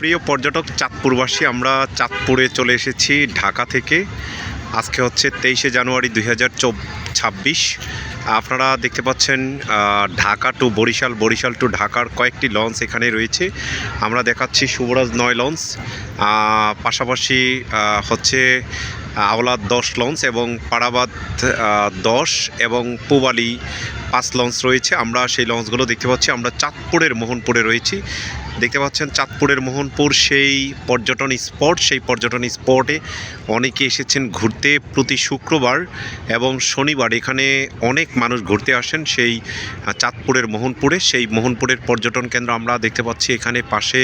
প্রিয় পর্যটক, চাঁদপুরবাসী, আমরা চাঁদপুরে চলে এসেছি ঢাকা থেকে। আজকে হচ্ছে তেইশে জানুয়ারি দুই হাজার ছাব্বিশ আপনারা দেখতে পাচ্ছেন ঢাকা টু বরিশাল বরিশাল টু ঢাকার কয়েকটি লঞ্চ এখানে রয়েছে। আমরা দেখাচ্ছি শুভরাজ নয় লঞ্চ পাশাপাশি হচ্ছে আওলাদ দশ লঞ্চ এবং পাড়াবাদ দশ এবং পুবালি পাঁচ লঞ্চ রয়েছে। আমরা সেই লঞ্চগুলো দেখতে পাচ্ছি। আমরা চাঁদপুরের মোহনপুরে রয়েছি। দেখতে পাচ্ছেন চাঁদপুরের মোহনপুর, সেই পর্যটন স্পট, সেই পর্যটন স্পটে অনেকে এসেছেন ঘুরতে প্রতি শুক্রবার এবং শনিবার। এখানে অনেক মানুষ ঘুরতে আসেন সেই চাঁদপুরের মোহনপুরে। সেই মোহনপুরের পর্যটন কেন্দ্র আমরা দেখতে পাচ্ছি এখানে পাশে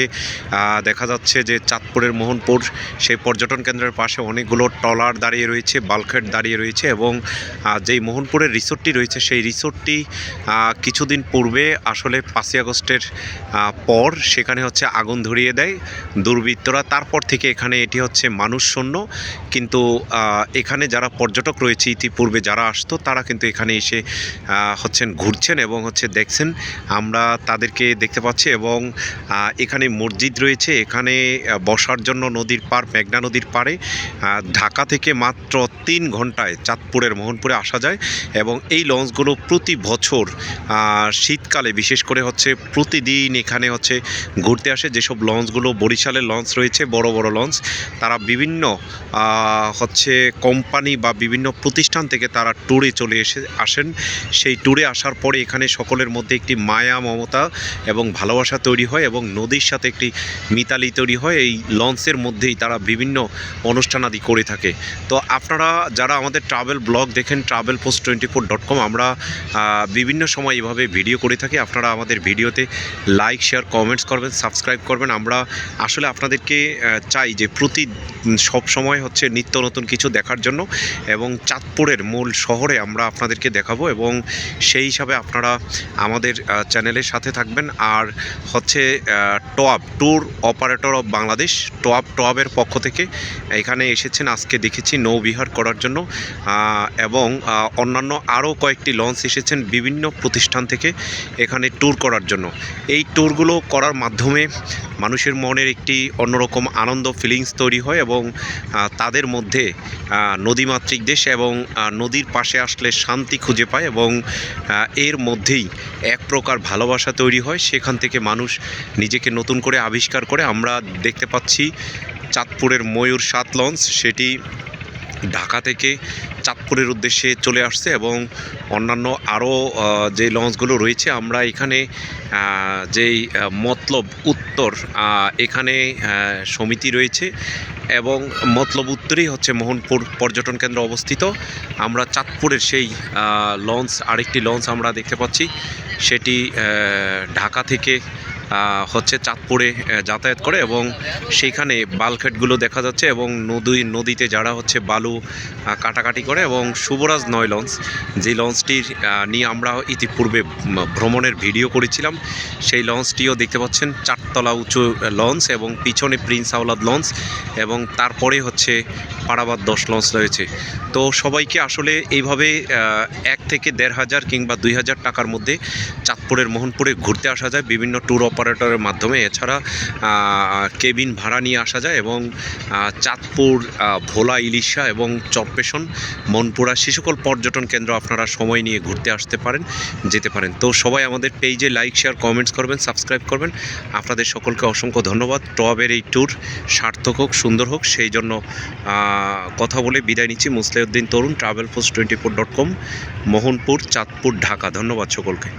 দেখা যাচ্ছে যে চাঁদপুরের মোহনপুর, সেই পর্যটন কেন্দ্রের পাশে অনেকগুলো ট্রলার দাঁড়িয়ে রয়েছে, বালখেট দাঁড়িয়ে রয়েছে এবং যেই মোহনপুরের রিসোর্টটি রয়েছে সেই রিসোর্টটি কিছুদিন পূর্বে, আসলে পাঁচই আগস্টের পর পর সেখানে হচ্ছে আগুন ধরিয়ে দেয়, দুর্বৃত্তরা। তারপর থেকে এখানে এটি হচ্ছে মানুষ শূন্য কিন্তু এখানে যারা পর্যটক রয়েছে, ইতিপূর্বে যারা আসতো, তারা কিন্তু এখানে এসে হচ্ছেন, ঘুরছেন এবং হচ্ছে দেখছেন। আমরা তাদেরকে দেখতে পাচ্ছি এবং এখানে মসজিদ রয়েছে। এখানে বসার জন্য নদীর পার মেঘনা নদীর পাড়ে ঢাকা থেকে মাত্র তিন ঘন্টায় চাঁদপুরের মোহনপুরে আসা যায় এবং এই লঞ্চগুলো প্রতি বছর শীতকালে, বিশেষ করে হচ্ছে প্রতিদিন এখানে হচ্ছে ঘুরতে আসে, যেসব লঞ্চগুলো বরিশালের লঞ্চ রয়েছে, বড় বড় লঞ্চ তারা বিভিন্ন হচ্ছে কোম্পানি বা বিভিন্ন প্রতিষ্ঠান থেকে তারা ট্যুরে চলে এসে, আসেন। সেই ট্যুরে আসার পরে এখানে সকলের মধ্যে একটি মায়া, মমতা এবং ভালোবাসা তৈরি হয় এবং নদীর সাথে একটি মিতালি তৈরি হয়। এই লঞ্চের মধ্যেই তারা বিভিন্ন অনুষ্ঠানাদি করে থাকে। তো আপনারা যারা আমাদের ট্রাভেল ব্লগ দেখেন travel post twenty four dot com আমরা বিভিন্ন সময় এভাবে ভিডিও করে থাকি। আপনারা আমাদের ভিডিওতে লাইক শেয়ার কমেন্টস করবেন। সাবস্ক্রাইব করবেন। আমরা আসলে আপনাদেরকে চাই যে প্রতি সব সময় হচ্ছে নিত্য নতুন কিছু দেখার জন্য এবং চাঁদপুরের মূল শহরে আমরা আপনাদেরকে দেখাবো এবং সেই হিসাবে আপনারা আমাদের চ্যানেলের সাথে থাকবেন। আর হচ্ছে TOAB tour operator of Bangladesh TOAB টোয়াবের পক্ষ থেকে এখানে এসেছেন। আজকে দেখেছি নৌবিহার করার জন্য। এবং অন্যান্য আরও কয়েকটি লঞ্চ এসেছেন বিভিন্ন প্রতিষ্ঠান থেকে এখানে ট্যুর করার জন্য। এই ট্যুরগুলো করার মাধ্যমে মানুষের মনের একটি অন্যরকম আনন্দ ফিলিংস তৈরি হয় এবং আহ, তাদের মধ্যে নদীমাতৃক দেশ এবং নদীর পাশে আসলে শান্তি খুঁজে পায় এবং এর মধ্যেই এক প্রকার ভালোবাসা তৈরি হয়। সেখান থেকে মানুষ নিজেকে নতুন করে আবিষ্কার করে। আমরা দেখতে পাচ্ছি চাঁদপুরের ময়ূর সাত লঞ্চ। সেটি ঢাকা থেকে চাঁদপুরের উদ্দেশ্যে চলে আসছে এবং অন্যান্য আরও যে লঞ্চগুলো রয়েছে, আমরা এখানে যেই মতলব উত্তর এখানে সমিতি রয়েছে এবং মতলব উত্তরেই হচ্ছে মোহনপুর পর্যটন কেন্দ্র অবস্থিত। আমরা চাঁদপুরের সেই লঞ্চ, আরেকটি লঞ্চ আমরা দেখতে পাচ্ছি। সেটি ঢাকা থেকে হচ্ছে চাঁদপুরে যাতায়াত করে এবং সেইখানে বালখেটগুলো দেখা যাচ্ছে এবং নদী, নদীতে যারা হচ্ছে বালু কাটাকাটি করে এবং শুভরাজ নয় লঞ্চ, যে লঞ্চটির নিয়ে আমরা ইতিপূর্বে ভ্রমণের ভিডিও করেছিলাম, সেই লঞ্চটিও দেখতে পাচ্ছেন, চারতলা উঁচু লঞ্চ এবং পিছনে প্রিন্স আওলাদ লঞ্চ এবং তারপরে হচ্ছে পাড়াবাদ দশ লঞ্চ রয়েছে। তো সবাইকে আসলে এইভাবে এক থেকে দেড় হাজার কিংবা দুই হাজার টাকার মধ্যে চাঁদপুরের মোহনপুরে ঘুরতে আসা যায়, বিভিন্ন ট্যুর অপারেটরের মাধ্যমে। এছাড়া কেবিন ভাড়া নিয়ে আসা যায় এবং চাঁদপুর ভোলা, ইলিশা এবং চরপেশন মনপুরা শিশুকল পর্যটন কেন্দ্র আপনারা সময় নিয়ে ঘুরতে আসতে পারেন, যেতে পারেন। তো সবাই আমাদের পেজে লাইক, শেয়ার, কমেন্টস করবেন, সাবস্ক্রাইব করবেন। আপনাদের সকলকে অসংখ্য ধন্যবাদ। টবের এই ট্যুর সার্থক হোক, সুন্দর হোক, সেই জন্য কথা বলে বিদায় নিচ্ছি। Musliuddin Tarun travel post twenty four dot com Mohanpur, Chandpur, Dhaka. ধন্যবাদ সকলকে।